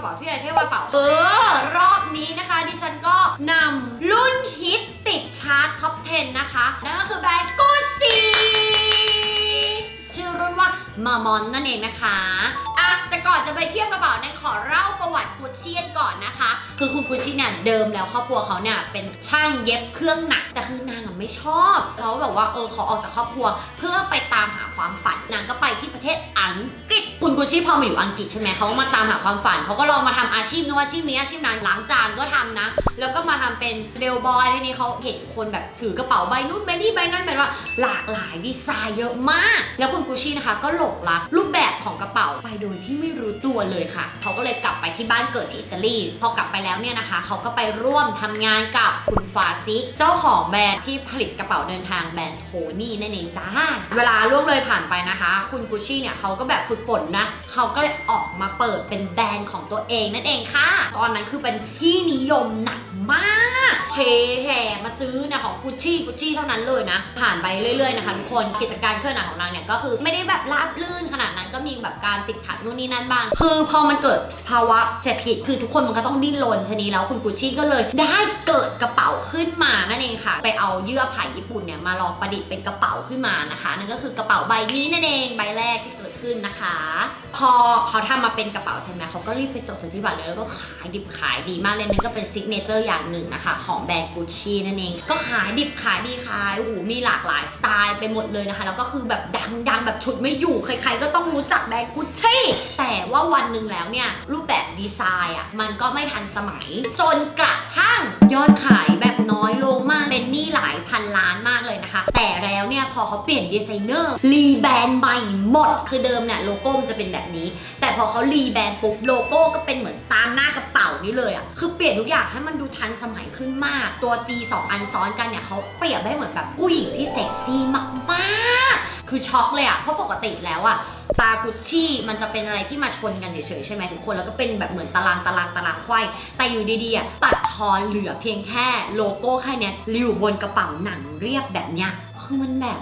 ระเป๋าที่ไหเทพกระเป๋าเออ รอบนี้นะคะ ดิฉันก็นำรุ่นฮิตติดชาร์ตท็อป 10 นะคะ นั่นก็คือแบรนด์กูซีชื่อรุ่นว่ามามอนนั่นเองนะคะอะแต่ก่อนจะไปเทียบกระเป๋าเนี่ยขอเล่าประวัติกุชชี่ก่อนนะคะ คือคุณกุชชี่เนี่ยเดิมแล้วครอบครัวเขาเนี่ยเป็นช่างเย็บเครื่องหนัก แต่คือนางไม่ชอบเขาแบบว่าเออขอออกจากครอบครัว เพื่อไปตามหาความฝันนางก็ไปที่ประเทศอัง คุณกุชชี่พอมาอยู่อังกฤษใช่ไหมเขาก็มาตามหาความฝันเขาก็ลองมาทำอาชีพนู้นอาชีพนี้อาชีพนั้นล้างจานก็ทำนะ แล้วก็มาทำเป็นเบลบอยทีนี้เขาเห็นคนแบบถือกระเป๋าใบนู้นใบนี้ใบนั้นแบบว่า หลากหลายดีไซน์เยอะมาก แล้วคุณกุชชี่นะคะ ก็หลงรักรูปแบบของกระเป๋าไปโดยที่ไม่รู้ตัวเลยค่ะเขาก็เลยกลับไปที่บ้านเกิดที่อิตาลีพอกลับไปแล้วเนี่ยนะคะเขาก็ไปร่วมทำงานกับคุณฟาซิเจ้าของแบรนด์ที่ผลิตกระเป๋าเดินทางแบรนด์โทนี่นั่นเองจ้าเวลาล่วงเลยผ่านไปนะคะ คุณกุชชี่เนี่ยเขาก็แบบฝึกฝนนะเขาก็เลยออกมาเปิดเป็นแบรนด์ของตัวเองนั่นเองค่ะ ตอนนั้นคือเป็นที่นิยมหนักมากเทแห่มาซื้อเนี่ยของกุชชี่กุชชี่เท่านั้นเลยนะ ผ่านไปเรื่อยๆนะคะทุกคนกิจการเครื่องหนังของนางเนี่ยก็คือไม่ได้แบบราบลื่นขนาดนั้นก็มีแบบการติดขัดนู่นนี่นั่นบ้างคือพอมันเกิดภาวะเศรษฐกิจคือทุกคนมันก็ต้องดิ้นรนชนีแล้วคุณกุชชี่ก็เลย ได้เกิดกระเป๋าขึ้นมานั่นเองค่ะ ไปเอาเยื่อไผ่ญี่ปุ่นเนี่ยมาลองประดิษฐ์เป็นกระเป๋าขึ้นมานะคะนั่นก็คือกระเป๋าใบนี้นั่นเองใบแรกที่ ขึ้นนะคะพอเขาทำมาเป็นกระเป๋าใช่ไหมเขาก็รีบไปจดสิทธิบัตรเลยแล้วก็ขายดิบขายดีมากเลยนั่นก็เป็นซิกเนเจอร์อย่างหนึ่งนะคะ ของแบรนด์กุชชี่นั่นเอง ก็ขายดิบขายดีขายโอ้โหมีหลากหลายสไตล์ไปหมดเลยนะคะ แล้วก็คือแบบดังดังแบบฉุดไม่อยู่ ใครๆ ก็ต้องรู้จักแบรนด์กุชชี่แต่ว่าวันหนึ่งแล้วเนี่ย รูปแบบดีไซน์อะมันก็ไม่ทันสมัย จนกระทั่งยอดขายแบบน้อยลงมากเป็นหนี้หลายพันล้านมากเลยนะคะ แต่แล้วเนี่ยพอเขาเปลี่ยนดีไซเนอร์รีแบรนด์ใหม่หมดคือเดิมเนี่ยโลโก้มันจะเป็นแบบแบบนี้ แต่พอเขารีแบรนด์ปุ๊บโลโก้ก็เป็นเหมือนตามหน้ากระเป๋านี้เลยอะ่ะคือเปลี่ยนทุกอย่างให้มันดูทันสมัยขึ้นมาก ตัว G 2อันซ้อนกันเนี่ยเขาเปรียบได้เหมือนแบบผู้หญิงที่เซ็กซี่มากๆ คือช็อกเลยอะ่ะเพราะปกติแล้วอะ่ะตากุชชี่มันจะเป็นอะไรที่มาชนกันเฉยๆใช่ไหมทุกคนแล้วก็เป็นแบบเหมือนตารางตารางตารางไขว้แต่อยู่ดีๆอะตัดทอนเหลือเพียงแค่โลโก้แค่เนี้ยอยู่บนกระเป๋าหนังเรียบแบบเนี้ยคือมันแบบ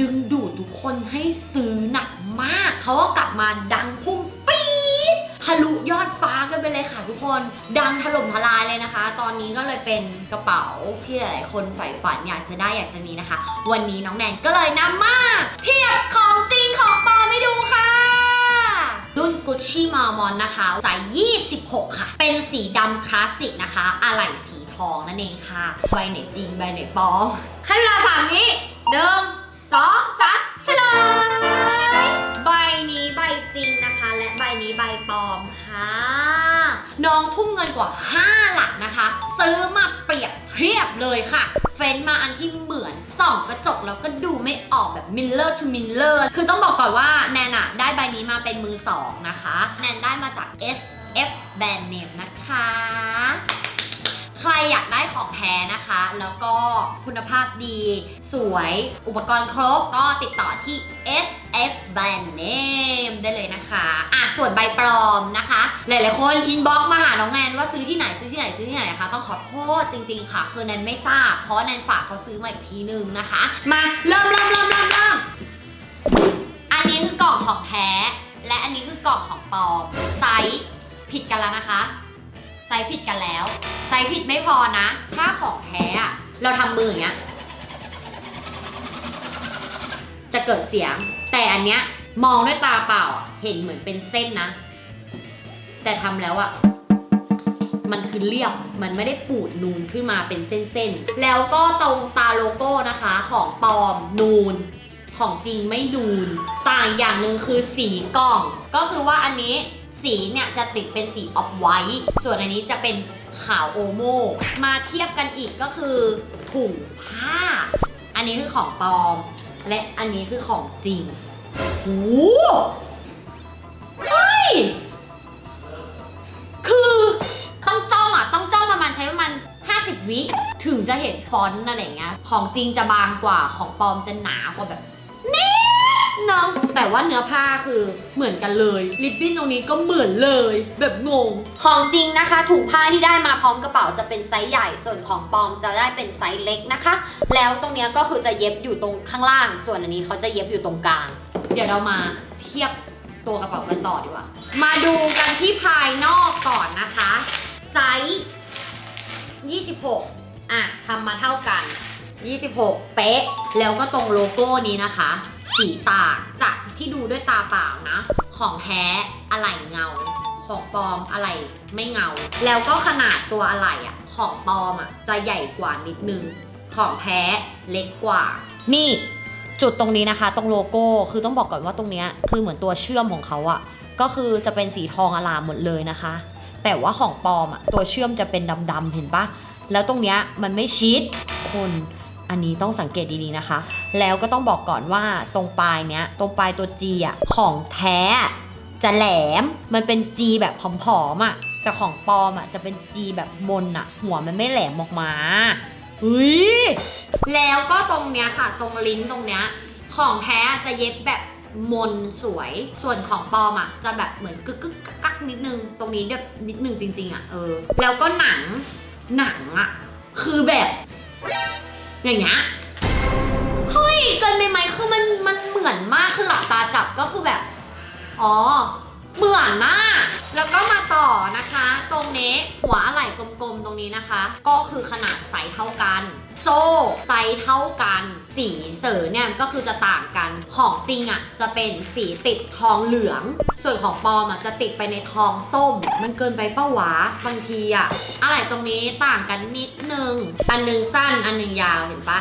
ดึงดูดทุกคนให้ซื้อหนักมาก เขาก็กลับมาดังพุ่งปี๊ดทะลุยอดฟ้ากันไปเลยค่ะทุกคน ดังถล่มทลายเลยนะคะ ตอนนี้ก็เลยเป็นกระเป๋าที่หลายๆคนใฝ่ฝันอยากจะได้อยากจะมีนะคะ วันนี้น้องแนนก็เลยนำมาเทียบของจริงของปลอมให้ดูค่ะรุ่น Gucci m a r m o n นะคะไซส์26 ค่ะ เป็นสีดำคลาสสิกนะคะ อะไหล่สีทองนั่นเองค่ะใบไหนจริงใบไหนปลอม ให้เวลาสามวิหนึ่ง สองสามเฉลย ใบนี้ใบจริงนะคะ และใบนี้ใบปลอมค่ะ น้องทุ่มเงินกว่า 5 หลักนะคะ ซื้อมาเปรียบเทียบเลยค่ะ เฟ้นมาอันที่เหมือนส่องกระจกแล้วก็ดูไม่ออกแบบมิลเลอร์ทูมิลเลอร์คือต้องบอกก่อนว่าแนนอะได้ใบนี้มาเป็นมือสองนะคะ แนนได้มาจาก SF Brand Name นะคะ ใครอยากได้ของแท้นะคะ แล้วก็คุณภาพดี สวยอุปกรณ์ครบก็ติดต่อที่ SF Brand Name ได้เลยนะคะอะส่วนใบปลอมนะคะ หลายๆคนอินบ็อกมาหาน้องแนนว่าซื้อที่ไหนซื้อที่ไหนซื้อที่ไหนนะคะ ต้องขอโทษจริงๆค่ะ คือแนนไม่ทราบ เพราะแนนฝากเขาซื้อมาอีกทีนึงนะคะ มาเริ่มเริ่มเริ่มเริ่มเริ่มอันนี้คือกล่องของแท้ และอันนี้คือกล่องของปลอมไซส์ผิดกันแล้วนะคะ ไซส์ผิดกันแล้ว ไซส์ผิดไม่พอนะ ถ้าของแท้อะเราทำมืออย่างเงี้ย จะเกิดเสียง แต่อันเนี้ยมองด้วยตาเปล่าอะเห็นเหมือนเป็นเส้นนะ แต่ทำแล้วอะมันคือเรียบ มันไม่ได้ปูดนูนขึ้นมาเป็นเส้นๆ แล้วก็ตรงตาโลโก้นะคะของปลอมนูน ของจริงไม่นูน ต่างอย่างหนึ่งคือสีกล่อง ก็คือว่าอันนี้ สีเนี่ยจะติดเป็นสีออฟไวท์ส่วนอันนี้จะเป็นขาวโอโม มาเทียบกันอีกก็คือถุงผ้า อันนี้คือของปลอม และอันนี้คือของจริงโหเฮ้ย คือต้องจ้องอะ ต้องจ้องประมาณใช้ประมาณ50 วิ ถึงจะเห็นฟอนต์อะไรอย่างเงี้ย ของจริงจะบางกว่า ของปลอมจะหนากว่าแบบ ดนึงแต่ว่าเนื้อผ้าคือเหมือนกันเลย ลิปบิ้นตรงนี้ก็เหมือนเลย แบบงง ของจริงนะคะ ถุงผ้าที่ได้มาพร้อมกระเป๋าจะเป็นไซส์ใหญ่ส่วนของปลอมจะได้เป็นไซส์เล็กนะคะ แล้วตรงเนี้ยก็คือจะเย็บอยู่ตรงข้างล่าง ส่วนอันนี้เขาจะเย็บอยู่ตรงกลาง เดี๋ยวเรามาเทียบตัวกระเป๋ากันต่อดีกว่า มาดูกันที่ภายนอกก่อนนะคะ ไซส์26 อะทำมาเท่ากัน 26 เป๊ะ แล้วก็ตรงโลโก้นี้นะคะ สีต่างจากที่ดูด้วยตาเปล่านะ ของแท้อะไหล่เงา ของปลอมอะไหล่ไม่เงา แล้วก็ขนาดตัวอะไหล่อะของปลอมอะจะใหญ่กว่านิดนึง ของแท้เล็กกว่า นี่จุดตรงนี้นะคะ ตรงโลโก้คือต้องบอกก่อนว่าตรงเนี้ยคือเหมือนตัวเชื่อมของเขาอะก็คือจะเป็นสีทองอลามหมดเลยนะคะ แต่ว่าของปลอมอะตัวเชื่อมจะเป็นดำๆเห็นปะแล้วตรงเนี้ยมันไม่ชิดคน อันนี้ต้องสังเกตดีๆนะคะ แล้วก็ต้องบอกก่อนว่าตรงปลายเนี้ย ตรงปลายตัว G อะของแท้จะแหลมมันเป็น G แบบผอมๆอะแต่ของปลอมอะจะเป็น G แบบมนอะ หัวมันไม่แหลมออกมาเฮ้ยแล้วก็ตรงเนี้ยค่ะ ตรงลิ้นตรงเนี้ยของแท้จะเย็บแบบมนสวย ส่วนของปลอมอะจะแบบเหมือนกึกกึกกักกักนิดนึง ตรงนี้แบบนิดนึงจริง ๆ อะเออ แล้วก็หนังหนังอะ คือแบบ อย่างเงี้ยเฮ้ยเกินไปไหมคือมันมันเหมือนมากคือหลับตาจับก็คือแบบ อ๋อ เหมือนมาก แล้วก็มาต่อนะคะ ตรงนี้หัวอะไหล่กลมๆตรงนี้นะคะ ก็คือขนาดไซส์เท่ากัน โซ่ไซส์เท่ากัน สีเสอเนี่ยก็คือจะต่างกันของจริงอะจะเป็นสีติดทองเหลือง ส่วนของปลอมอะจะติดไปในทองส้ม มันเกินไปเป้าวะบางทีอะอะไรตรงนี้ต่างกันนิดนึง อันหนึงสั้นอันหนึงยาวเห็นปะ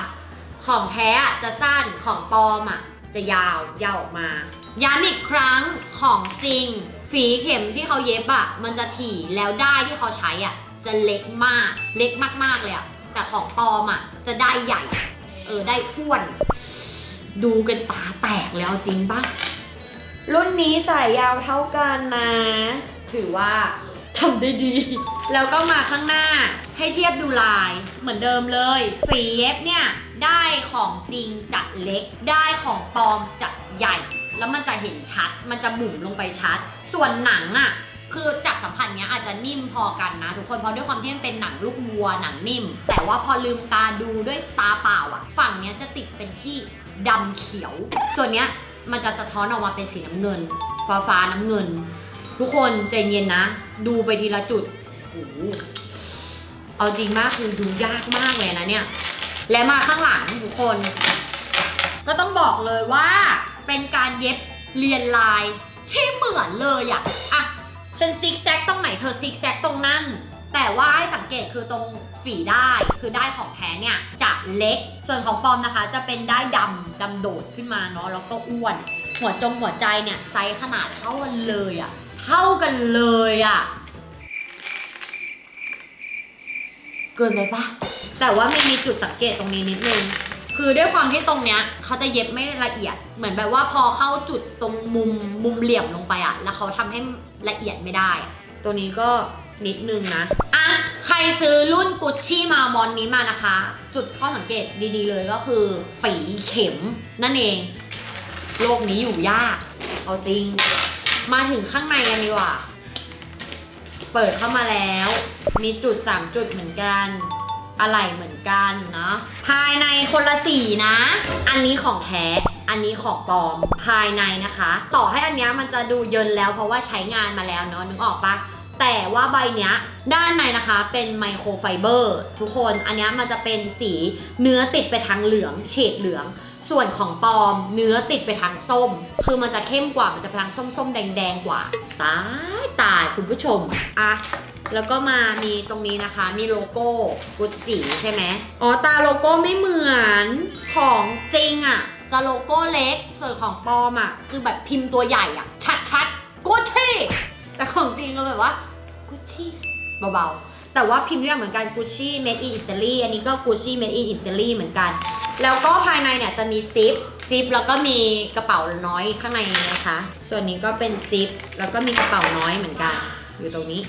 ของแท้อะจะสั้นของปลอมอะ จะยาวยาวออกมา ย้ำอีกครั้งของจริง ฝีเข็มที่เขาเย็บอะมันจะถี่แล้วได้ที่เขาใช้อะจะเล็กมาก เล็กมากๆเลยอะแต่ของปลอมอะจะได้ใหญ่ เออได้อ้วน ดูกันตาแตกแล้วจริงปะรุ่นนี้สายยาวเท่ากันนะ ถือว่า ทำได้ดี แล้วก็มาข้างหน้าให้เทียบดูลายเหมือนเดิมเลย ฝีเย็บเนี่ยได้ของจริงจัดเล็ก ได้ของปลอมจัดใหญ่ แล้วมันจะเห็นชัด มันจะบุ๋มลงไปชัด ส่วนหนังอะ่ะคือจากสัมผัสเนี้ยอาจจะนิ่มพอกันนะ ทุกคนเพราะด้วยความที่มันเป็นหนังลูกวัวหนังนิ่ม แต่ว่าพอลืมตาดูด้วยตาเปล่าอะ่ะฝั่งเนี้ยจะติดเป็นที่ดำเขียว ส่วนเนี้ย มันจะสะท้อนออกมาเป็นสีน้ำเงิน ฟ้าฟ้าๆน้ำเงิน ทุกคนใจเย็นนะ ดูไปทีละจุดโอ้เอาจริงมากคือดูยากมากเลยนะเนี่ย และมาข้างหลังทุกคน ก็ต้องบอกเลยว่าเป็นการเย็บเรียนลายที่เหมือนเลยอะอะฉันซิกแซกตรงไหนเธอซิกแซกตรงนั่น แต่ว่าให้สังเกตคือตรงฝีได้คือได้ของแท้เนี่ยจะเล็ก ส่วนของปลอมนะคะ จะเป็นได้ดำดำโดดขึ้นมาเนาะแล้วก็อ้วน หัวจงหัวใจเนี่ยไซส์ขนาดเท่ากันเลยอะเท่ากันเลยอะเกินไปปะแต่ว่ามีมีจุดสังเกตตรงนี้นิดนึงคือด้วยความที่ตรงเนี้ยเขาจะเย็บไม่ละเอียด เหมือนแบบว่าพอเข้าจุดตรงมุมมุมเหลี่ยมลงไปอะแล้วเขาทำให้ละเอียดไม่ได้ ตัวนี้ก็ นิดนึงนะ อะ ใครซื้อรุ่นกุชชี่มามอนนี้มานะคะ จุดข้อสังเกตดีๆเลยก็คือฝีเข็มนั่นเอง โลกนี้อยู่ยาก เอาจริง มาถึงข้างในกันดีกว่า เปิดเข้ามาแล้ว มีจุด 3 จุดเหมือนกันอะไรเหมือนกันเนาะภายในคนละสีนะ อันนี้ของแท้อันนี้ของปลอมภายในนะคะ ต่อให้อันนี้มันจะดูเยินแล้วเพราะว่าใช้งานมาแล้วเนาะนึกออกปะ แต่ว่าใบเนี้ยด้านในนะคะเป็นไมโครไฟเบอร์ทุกคนอันเนี้ยมันจะเป็นสีเนื้อติดไปทางเหลืองเฉดเหลือง ส่วนของปลอมเนื้อติดไปทางส้ม คือมันจะเข้มกว่ามันจะไปทางส้มๆ แดงๆกว่าตายตายคุณผู้ชมอะแล้วก็มามีตรงนี้นะคะ มีโลโก้กุดสีใช่ไหมอ๋อตาโลโก้ไม่เหมือนของจริงอะ่ะ จะโลโก้เล็กส่วนของปลอมอะ่ะ คือแบบพิมพ์ตัวใหญ่อะ่ะ ชัดๆกุชชี่ แต่ของจริงก็แบบว่ากุชชี่เบาๆ แต่ว่าพิมพ์เรียกเหมือนกันกุชชี่ made in Italy อันนี้ก็กุชชี่ made in Italy เหมือนกัน แล้วก็ภายในเนี่ยจะมีซิป ซิปแล้วก็มีกระเป๋าน้อยข้างในนะคะ ส่วนนี้ก็เป็นซิป แล้วก็มีกระเป๋าน้อยเหมือนกัน อยู่ตรงนี้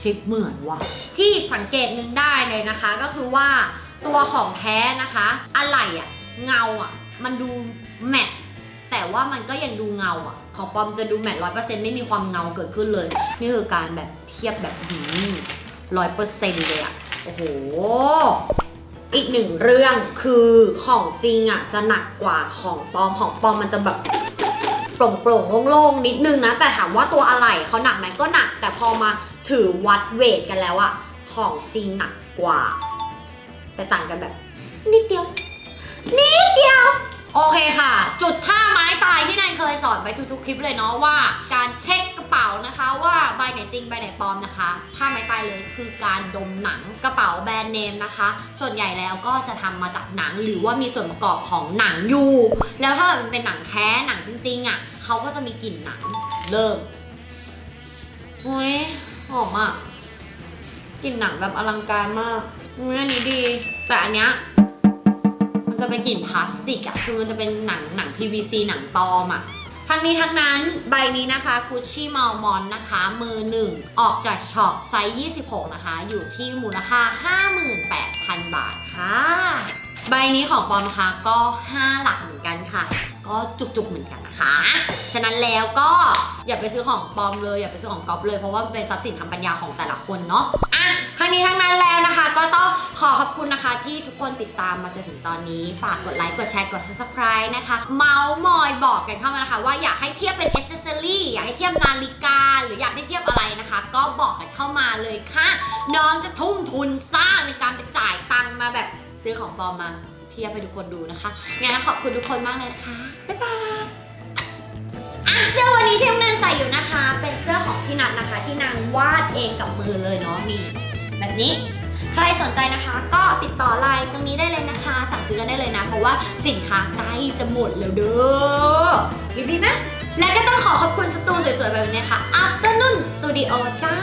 ซิปเหมือนว่ะ ที่สังเกตหนึ่งได้เลยนะคะ ก็คือว่าตัวของแท้นะคะ อะไรอะเงาอะมันดูแมตต์แต่ ว่ามันก็ยังดูเงาอะ ของปอมจะดูแมตร้อยเปอร์เซ็นต์ไม่มีความเงาเกิดขึ้นเลย นี่คือการแบบเทียบแบบร้อยเปอร์เซ็นต์เลยอะ โอ้โห อีกหนึ่งเรื่องคือของจริงอะจะหนักกว่าของปลอม ของปลอมมันจะแบบโปร่งๆโล่งๆนิดนึงนะ แต่ถามว่าตัวอะไหล่เขาหนักไหมก็หนัก แต่พอมาถือวัดเวทกันแล้วอะของจริงหนักกว่า แต่ต่างกันแบบ นิดเดียว นิดเดียว โอเคค่ะ จุดท่าไม้ตายที่นายเคยสอนไปทุกๆคลิปเลยเนาะว่า การเช็คกระเป๋านะคะว่าใบไหนจริงใบไหนปลอมนะคะท่าไม้ตายเลยคือการดมหนังกระเป๋าแบรนด์เนมนะคะ ส่วนใหญ่แล้วก็จะทำมาจากหนังหรือว่ามีส่วนประกอบของหนังอยู่ แล้วถ้ามันเป็นหนังแท้หนังจริงๆอะเขาก็จะมีกลิ่นหนังเริ่มอุ้ยหอมอะกลิ่นหนังแบบอลังการมากอุ้ยอันนี้ดี แต่อันเนี้ย จะเป็นกลิ่นพลาสติกอะคือมันจะเป็นหนังหนัง PVC หนังตอมอะทั้งนี้ทั้งนั้นใบนี้นะคะ Gucci m a l m o n นะคะ มือหนึ่งออกจากช็อปไซส์ 26 นะคะ อยู่ที่มูลค่า 58,000 บาทค่ะ ใบนี้ของปอมนะคะก็ 5 หลักเหมือนกันค่ะ ก็จุกๆเหมือนกันนะคะ ฉะนั้นแล้วก็อย่าไปซื้อของปลอมเลย อย่าไปซื้อของก๊อปเลยเพราะว่ามันเป็นทรัพย์สินทางปัญญาของแต่ละคนเนาะอะ นี้ทั้งนั้นแล้วนะคะ ก็ต้องขอขอบคุณนะคะ ที่ทุกคนติดตามมาจนถึงตอนนี้ ฝากกดไลค์กดแชร์กด subscribe นะคะ เมาส์มอยบอกกันเข้ามานะคะ ว่าอยากให้เทียบเป็น accessory อยากให้เทียบนาฬิกา หรืออยากให้เทียบอะไรนะคะ ก็บอกกันเข้ามาเลยค่ะ น้องจะทุ่มทุนสร้างในการไปจ่ายตังค์มาแบบซื้อของปลอมมาเทียบให้ทุกคนดูนะคะงั้นขอบคุณทุกคนมากเลยนะคะ บ๊ายบายอะเสื้อวันนี้ที่น้องนันใส่อยู่นะคะ เป็นเสื้อของพี่นัทนะคะ ที่นางวาดเองกับมือเลยเนาะนี่ แบบนี้ ใครสนใจนะคะก็ติดต่อไลน์ตรงนี้ได้เลยนะคะ สั่งซื้อกันได้เลยนะ เพราะว่าสินค้าใกล้จะหมดแล้วเด้อรีบๆนะ และก็ต้องขอขอบคุณสตูสวยๆแบบนี้ค่ะ Afternoon Studio จ้า